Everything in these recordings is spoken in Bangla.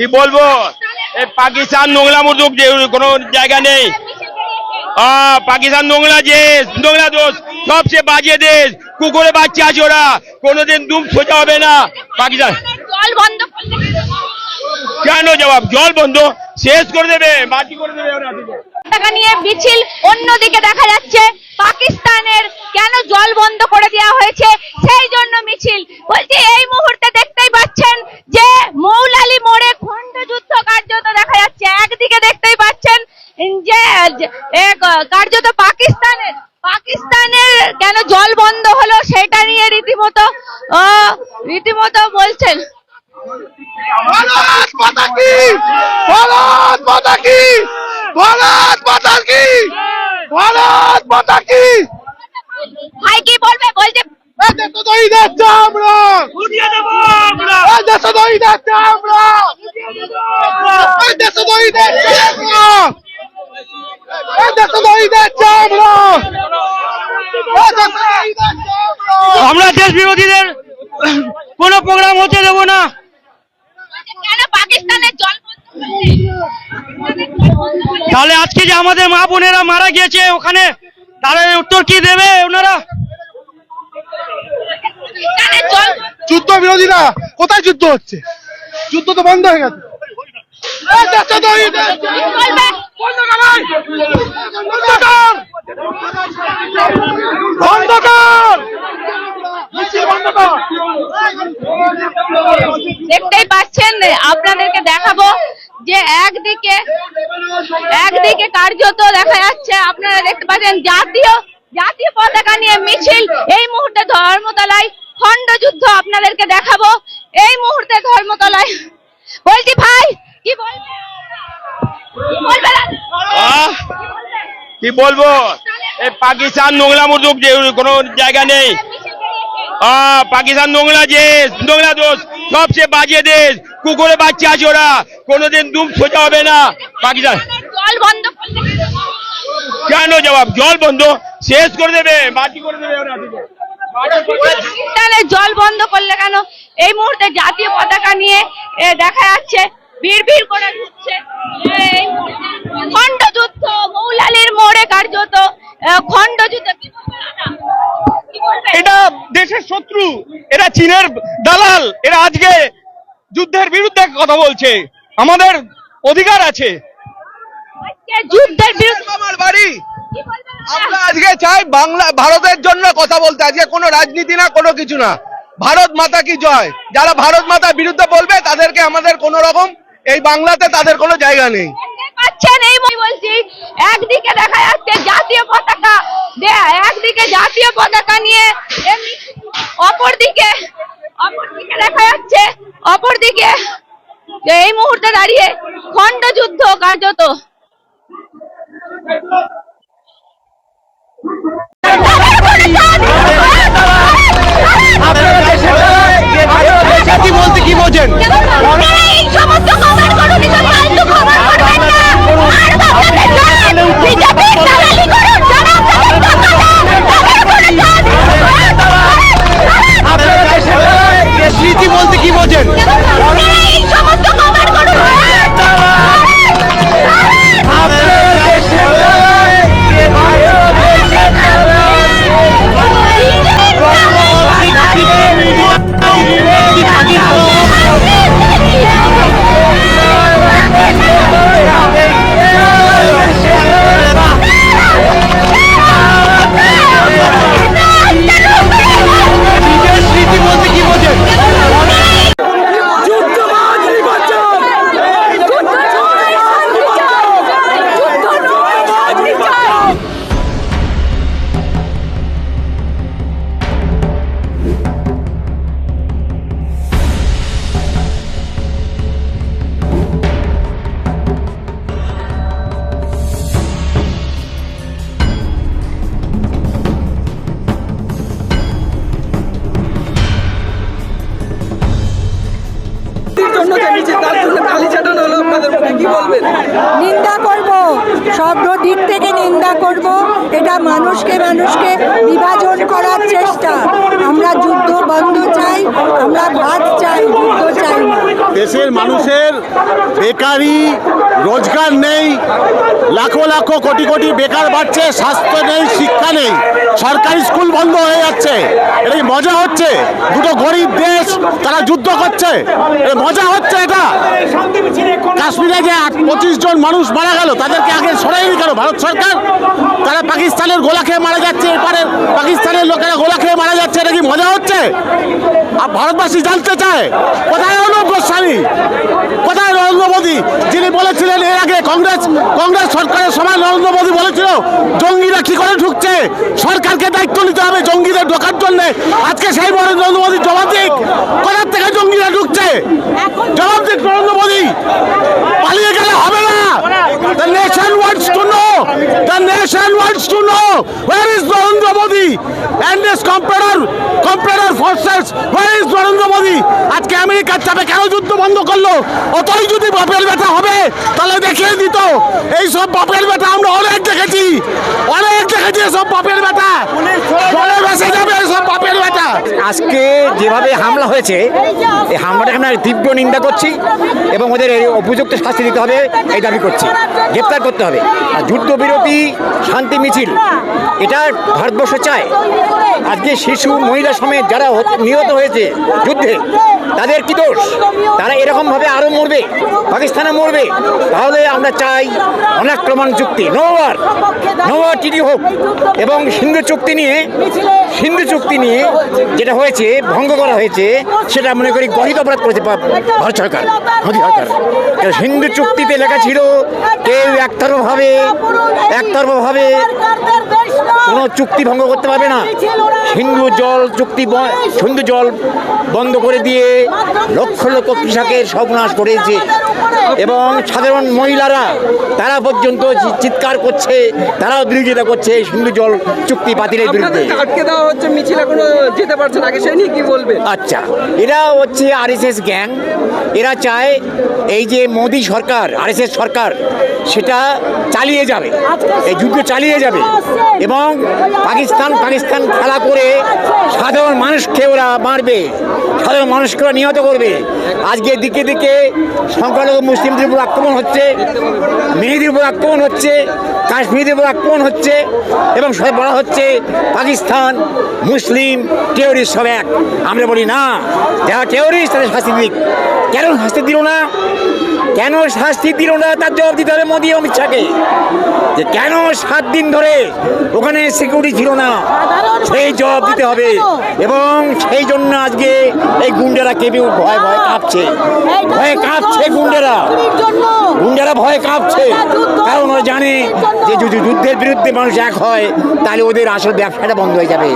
কি বলব? এই পাকিস্তান নোংলা মুর্দুক যে কোনো জায়গা নেই। পাকিস্তান নোংলা দেশ নোংলা দোষ সবচেয়ে বাজে দেশ কুকুরে বাচ্চা আছে ওরা, কোনোদিন দুম সোজা হবে না। পাকিস্তান কেন জবাব? জল বন্ধ। শেষ করে দেবে, মাটি করে দেবে ওরা নিয়ে মিছিল অন্যদিকে দেখা যাচ্ছে। পাকিস্তানের কেন জল বন্ধ করে দেওয়া হয়েছে? সেই জন্য মিছিল। বলছি, এই মুহূর্তে দেখতেই পাচ্ছেন যে মৌলালি মোড়ে খণ্ড যুদ্ধ কার্যত দেখা যাচ্ছে একদিকে দেখতেই পাচ্ছেন যে যে- এক, আহ, কার্যত পাকিস্তানের পাকিস্তানের কেন জল বন্ধ হলো সেটা নিয়ে রীতিমতো আহ, রীতিমতো বলছেন। ভারত মাতা কি? ভারত মাতা ভারত মাতা কি? ভারত মাতা কি? ভাই কি বলবে? বলছে আমরা। আমরা। আমরা এই দেশদ্রোহী দেখছে আমরা আমরা দেশ বিরোধীদের কোনো প্রোগ্রাম হতে দেবো না? তাহলে আজকে যে আমাদের মা বোনেরা মারা গিয়েছে ওখানে তাহলে উত্তর কি দেবে ওনারা? যুদ্ধ বিরোধীরা কোথায় যুদ্ধ হচ্ছে? যুদ্ধ তো বন্ধ হয়ে গেছে। দেখতেই পাচ্ছেন, আপনাদেরকে দেখাবো যে একদিকে একদিকে কার্যত দেখা যাচ্ছে, আপনারা দেখতে পাচ্ছেন জাতীয় জাতীয় পতাকা নিয়ে মিছিল। এই মুহূর্তে ধর্মতলায় খণ্ডযুদ্ধ আপনাদেরকে দেখাবো। এই মুহূর্তে ধর্মতলায় বলছি ভাই কি কি বলবে? এই পাকিস্তান নোংলা মুর্দুক যে কোনো জায়গা নেই। আহ, পাকিস্তান নোংলা যে নোংলা দোষ সবচেয়ে বাজে দেশ কুকুরে বাচ্চা আছে ওরা। কোনোদিন দুম সোজা হবে না। পাকিস্তান জল বন্ধ কেন জবাব? জল বন্ধ। শেষ করে দেবে মাটি করে দেবে ওরা। জল বন্ধ করলে কেন? এই মুহূর্তে জাতীয় পতাকা নিয়ে এ, দেখা যাচ্ছে ভিড় করে এই মুহূর্তে খণ্ডযুদ্ধ মৌলালির মোড়ে কার্যত? কি বলবেন? এটা দেশের শত্রু এরা চীনের দালাল এরা আজকে যুদ্ধের বিরুদ্ধে কথা বলছে। আমাদের অধিকার আছে। যুদ্ধের বিরুদ্ধে আমার বাড়ি। আমরা আজকে চাই বাংলা ভারতের জন্য কথা বলতে। আজকে কোনো রাজনীতি না কোনো কিছু না। ভারত মাতা কি জয়? যারা ভারত মাতার বিরুদ্ধে বলবে তাদেরকে আমাদের কোনো রকম এই বাংলাতে তাদের কোনো জায়গা নেই। পাচ্ছেন এই বলছি একদিকে দেখা যাচ্ছে জাতীয় পতাকা একদিকে জাতীয় পতাকা নিয়ে অপরদিকে অপরদিকে দেখা যাচ্ছে অপরদিকে এই মুহূর্তে দাঁড়িয়ে খণ্ড যুদ্ধ কার্যত। বলতে কি বোঝেন? আর বাংলাদেশ সব দিক থেকে নিন্দা করব, এটা মানুষকে মানুষকে বিভাজন করার চেষ্টা। আমরা যুদ্ধ বন্ধ চাই, আমরা ভাত চাই, যুদ্ধ চাই দেশের মানুষের বেকারি, রোজগার নেই, লাখো লাখো কোটি কোটি বেকার বাড়ছে, স্বাস্থ্য নেই, শিক্ষা নেই, সরকারি স্কুল বন্ধ হয়ে যাচ্ছে। এটা মজা হচ্ছে? দুটো গরিব দেশ, তারা যুদ্ধ করছে। মজা হচ্ছে? কাশ্মীরে যে পঁচিশ জন মানুষ মারা গেল, তাদেরকে আগে সরাইনি কেন? ভারত সরকার? তারা পাকিস্তানের গোলা খেয়ে মারা যাচ্ছে এপারে। পাকিস্তানের লোকেরা গোলা খেয়ে মারা যাচ্ছে, এটা কি মজা হচ্ছে? আর ভারতবাসী জানতে চায়, কোথায় অনুপ গোস্বামী? কোথায় নরেন্দ্র মোদী? যিনি বলেছিলেন এর আগে কংগ্রেস কংগ্রেস সরকারের সময় নরেন্দ্র মোদী বলেছিল, জঙ্গিরা কি করে সরকারকে দায়িত্ব নিতে হবে জঙ্গিদের ঢোকার জন্য। আজকে সেই নরেন্দ্র মোদী জবাবদিক কোথার থেকে জঙ্গিরা ঢুকছে? জবাবদিক নরেন্দ্র মোদী। পালিয়ে গেলে হবে আজকে আমেরিকার চাপে কেন যুদ্ধ বন্ধ করল? অতই যদি বাপের ব্যথা হবে দেখিয়ে দিত। এই সব বাপের বেটা আমরা অনেক দেখেছি। অনেক দেখেছি সব বাপের বেটা। আজকে যেভাবে হামলা হয়েছে, এই হামলাটাকে আমরা তীব্র নিন্দা করছি এবং ওদের এই উপযুক্ত শাস্তি দিতে হবে এই দাবি করছি। গ্রেপ্তার করতে হবে। আর যুদ্ধবিরতি, শান্তি মিছিল, এটা ভারতবর্ষ চায়। আজকে শিশু, মহিলা সমেত যারা নিহত হয়েছে যুদ্ধে, তাদের কি দোষ? তারা এরকমভাবে আরও মরবে পাকিস্তানে মরবে তাহলে আমরা চাই অনাক্রমণ চুক্তি নোয়ার নোয়ার টিডি হোক এবং হিন্দু চুক্তি নিয়ে সিন্ধু চুক্তি নিয়ে যেটা হয়েছে, ভঙ্গ করা হয়েছে, সেটা মনে করি গণিত অপরাধ করেছে ভারত সরকার, মোদী সরকার। সিন্ধু চুক্তিতে লেখা ছিল, কেউ একতরফভাবে একতরফভাবে কোনো চুক্তি ভঙ্গ করতে পারবে না। সিন্ধু জল চুক্তি সিন্ধু জল বন্ধ করে দিয়ে লক্ষ লক্ষ কৃষকের সর্বনাশ করেছে। এবং সাধারণ মহিলারা, তারা পর্যন্ত চিৎকার করছে, তারাও বিরোধিতা করছে সিন্ধু জল চুক্তি বাতিলের বিরুদ্ধে। হচ্ছে মিছিল এখনও যেতে পারছেন আগে সে নিয়ে কি বলবেন আচ্ছা এরা হচ্ছে আরএসএস গ্যাং। এরা চায় এই যে মোদী সরকার, আরএসএস সরকার, সেটা চালিয়ে যাবে। এই যুদ্ধ চালিয়ে যাবে। এবং পাকিস্তান পাকিস্তান খেলা করে সাধারণ মানুষকে ওরা মারবে, সাধারণ মানুষকে ওরা নিহত করবে। আজকে দিকে দিকে সংখ্যালঘু মুসলিমদের উপর আক্রমণ হচ্ছে, মেয়েদের উপর আক্রমণ হচ্ছে কাশ্মীরের উপর আক্রমণ হচ্ছে, এবং সব বলা হচ্ছে পাকিস্তান। মুসলিম টেরোরিস্ট সব এক। আমরা বলি না যারা টেরোরিস্ট তাদের শাস্তি দিক। কেন শাস্তি দিল না? কেন শাস্তি দিল না? তার জবাব দিতে হবে মোদী অমিত শাহকে। যে কেন সাত দিন ধরে ওখানে সিকিউরিটি ছিল না সেই জবাব দিতে হবে। এবং সেই জন্য আজকে এই গুন্ডেরা কেঁপে ভয় ভয় কাঁপছে। ভয়ে কাঁপছে গুন্ডেরা। গুন্ডেরা ভয়ে কাঁপছে। কারণ ওরা জানে যে যদি যুদ্ধের বিরুদ্ধে মানুষ এক হয় তাহলে ওদের আসল ব্যবসাটা বন্ধ হয়ে যাবে।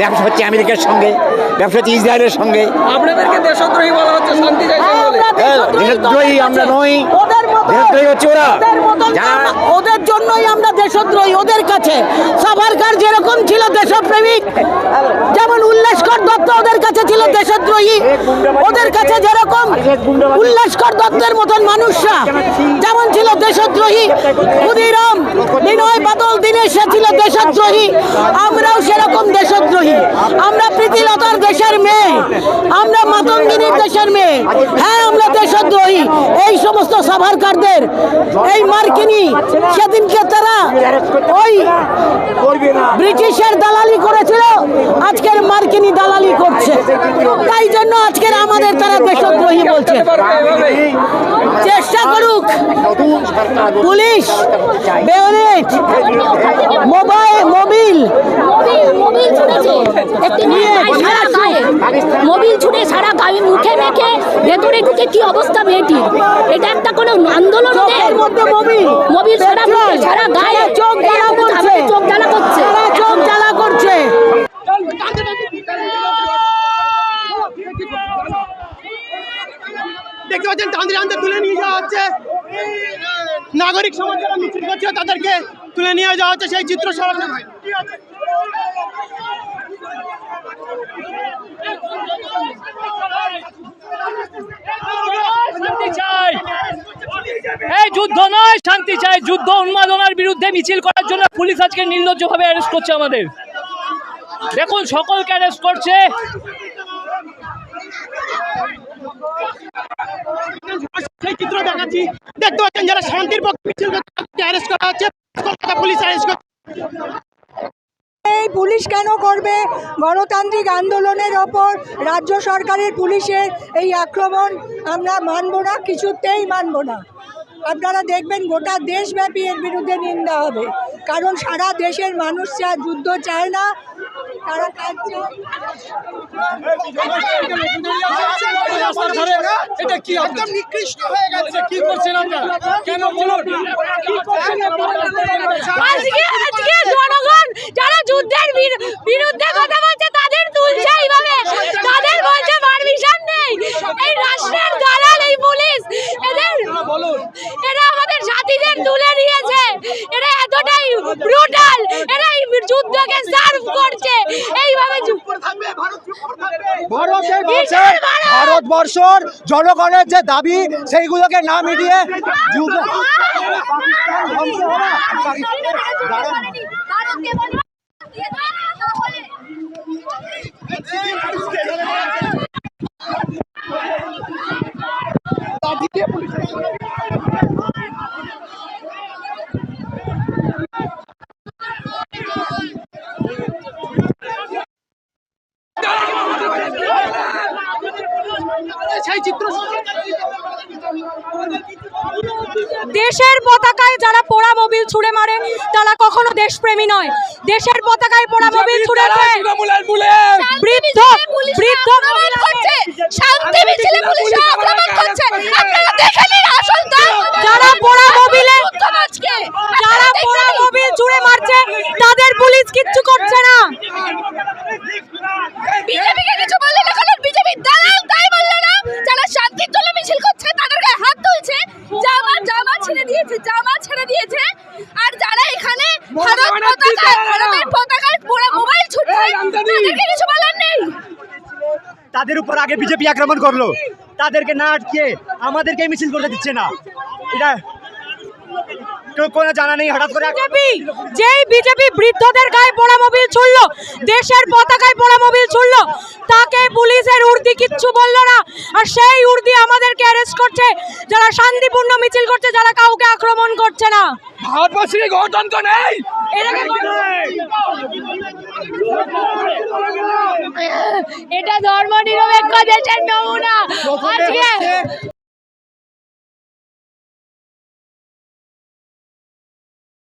ব্যবসা হচ্ছে আমেরিকার সঙ্গে ব্যবসা হচ্ছে ইসরায়েলের সঙ্গে। আপনাদেরকে দেশদ্রোহী বলা হচ্ছে শান্তি চাইছেন বলে। হ্যাঁ, দেশদ্রোহী আমরা নই। দেশদ্রোহী হচ্ছে ওরা। ওদের জন্যই আমরা দেশদ্রোহী ওদের কাছে। সাভারকার যেরকম ছিল দেশপ্রেমিক যেমন উল্লাসকর দত্ত ওদের কাছে ছিল দেশদ্রোহী। ওদের কাছে যেরকম উল্লাসকর দত্তের মতন মানুষরা যেমন ছিল দেশদ্রোহী। ক্ষুদিরাম বিনয় বাদল দীনেশ ছিল দেশদ্রোহী। আমরাও সেরকম দেশদ্রোহী। আমরা প্রীতিলতার দেশের মেয়ে। আমরা মাতঙ্গিনীর দেশের মেয়ে। হ্যাঁ আমরা দেশদ্রোহী। এই সমস্ত সাভারকারদের এই মার্কিনী সেদিনকে তারা ওই ব্রিটিশের দালালি করেছিল। আজকের মার্কিনী দালালি করছে। তাই জন্য আজকের আমাদের তারা দেশদ্রোহী বলছে। চেষ্টা করুক। Police bayonet mobile mobile mobile ছুটে সারা গায়ে মুখে মেখে ভেতরে ঢুকে কি অবস্থা মেয়েটির এটা একটা কোনো আন্দোলন মোবিল সারা সারা গায়ে। চোখ জ্বালা করছে। চোখ জ্বালা করছে। চোখ জ্বালা করছে। দেখতে পাচ্ছেন টানতে টানতে তুলে নিয়ে যাওয়া হচ্ছে। নাগরিক সমাজ যারা মিছিল করছে তাদেরকে তুলে নিয়ে যাওয়া হচ্ছে সেই চিত্র সরাসরি চাই। যুদ্ধ নয়, শান্তি চাই। যুদ্ধ উন্মাদনার বিরুদ্ধে মিছিল করার জন্য পুলিশ আজকে নির্লজ্জভাবে অ্যারেস্ট করছে আমাদের। দেখুন, সকলকে অ্যারেস্ট করছে সেই চিত্র দেখাচ্ছি। দেখতে পাচ্ছেন যারা শান্তির পক্ষে মিছিল অ্যারেস্ট করা হচ্ছে। কলকাতা পুলিশ অ্যারেস্ট করছে। এই পুলিশ কেন করবে? গণতান্ত্রিক আন্দোলনের ওপর রাজ্য সরকারের পুলিশের এই আক্রমণ আমরা মানব না, কিছুতেই মানব না। আপনারা দেখবেন গোটা দেশব্যাপী এর বিরুদ্ধে নিন্দা হবে। কারণ সারা দেশের মানুষ চা যুদ্ধ চায় না। তারা কাজ এটা কি একদম নিকৃষ্ট হয়ে গেছে। কি করছেন আপনারা? কেন বলুন? আজকে আজকে জনগণ যারা যুদ্ধের বির- বিরুদ্ধে কথা বলছে তাদের তুলছে এইভাবে। তাদের বলছে পারমিশন নেই। এই রাষ্ট্রের দালাল এই পুলিশ এদের এরা আমাদের সাথীদের তুলে নিয়েছে। এরা এতটাই ব্রুটাল এরা এই যুদ্ধকে সার্ভ করছে। এইভাবে ভারতের ভারতবর্ষর জনগণের যে দাবি সেইগুলোকে না মিটিয়ে ভারতকে বলব, দিয়ে দাও, তাহলে। সেই চিত্র দেশের পতাকায় যারা পোড়া মোবিল ছুড়ে মারে তারা কখনো দেশপ্রেমী নয় দেশের পতাকায় পোড়া মোবিল ছুড়েছে বৃদ্ধ বৃদ্ধ করছে। শান্তি মিছিলে পুলিশ আক্রমণ করছে। আপনারা দেখে নিন আসল যারা পোড়া মোবিলে যারা পোড়া মোবিল ছুড়ে মারছে তাদের পুলিশ কিচ্ছু করছে না। বিজেপিকে কিছু বললে না কারণ বিজেপি দালাল তাই বলল না? যারা শান্তির জন্য মিছিল করছে তাদের গায়ে হাত তুলছে। জামা জামা ছেড়ে দিয়েছে জামা ছেড়ে দিয়েছে। আর যারা এখানে ভারত পতাকা ভারতের পতাকায় পোড়া মোবাইল ছুটছে তাদেরকে কিছু বলার নেই। তাদের উপর আগে বিজেপি আক্রমণ করল। তাদেরকে না আটকে আমাদেরকে মিছিল করতে দিচ্ছে না। এটা কোনো জানা নেই হঠাৎ করে বিজেপি যেই বিজেপি বৃদ্ধদের গায়ে পোড়া মোবিল ছুড়লো দেশের পতাকায় পোড়া মোবিল ছুড়লো তাকে পুলিশের উর্দি কিচ্ছু বলল না। আর সেই উর্দি আমাদেরকে অ্যারেস্ট করছে যারা শান্তিপূর্ণ মিছিল করছে যারা কাউকে আক্রমণ করছে না। ভারতবর্ষে গণতন্ত্র নেই! এটা ধর্ম নিরপেক্ষ দেশের নমুনা। আজকে